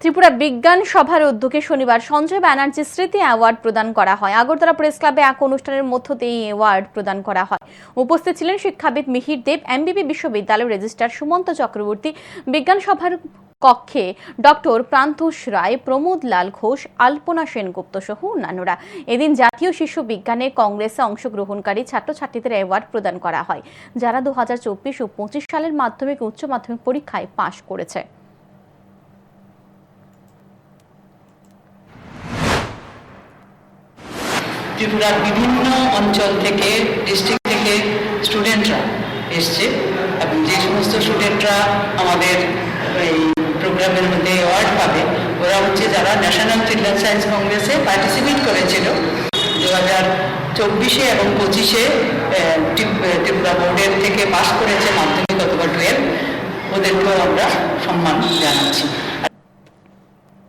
ত্রিপুরা বিজ্ঞান সভার উদ্যোগে শনিবার সঞ্জয় ব্যানার্জি স্মৃতি অ্যাওয়ার্ড প্রদান করা হয়। আগরতলা প্রেস ক্লাবে এক অনুষ্ঠানের মধ্য দিয়ে এই অ্যাওয়ার্ড প্রদান করা হয়। উপস্থিত ছিলেন শিক্ষাবিদ মিহির দেব, এমবিবি বিশ্ববিদ্যালয়ের রেজিস্ট্রার সুমন্ত চক্রবর্তী, বিজ্ঞান সভার কক্ষে ডক্টর প্রান্তুষ রায়, প্রমোদ লাল ঘোষ, আলপনা সেনগুপ্ত সহ অন্যান্যরা। এদিন জাতীয় শিশু বিজ্ঞানে কংগ্রেসে অংশগ্রহণকারী ছাত্রছাত্রীদের অ্যাওয়ার্ড প্রদান করা হয়, যারা দু হাজার চব্বিশ ও পঁচিশ সালের মাধ্যমিক উচ্চ মাধ্যমিক পরীক্ষায় পাশ করেছে। ত্রিপুরার বিভিন্ন অঞ্চল থেকে ডিস্ট্রিক্ট থেকে স্টুডেন্টরা এসছে এবং যে সমস্ত স্টুডেন্টরা আমাদের এই প্রোগ্রামের মধ্যে অ্যাওয়ার্ড পাবে, ওরা হচ্ছে যারা ন্যাশনাল চিলড্রেন সায়েন্স কংগ্রেসে পার্টিসিপেট করেছিল দু হাজার চব্বিশে এবং পঁচিশে ত্রিপুরা বোর্ডের থেকে পাশ করেছে মাধ্যমিক অথবা টুয়েলভ ওদেরকেও আমরা সম্মান জানাচ্ছি।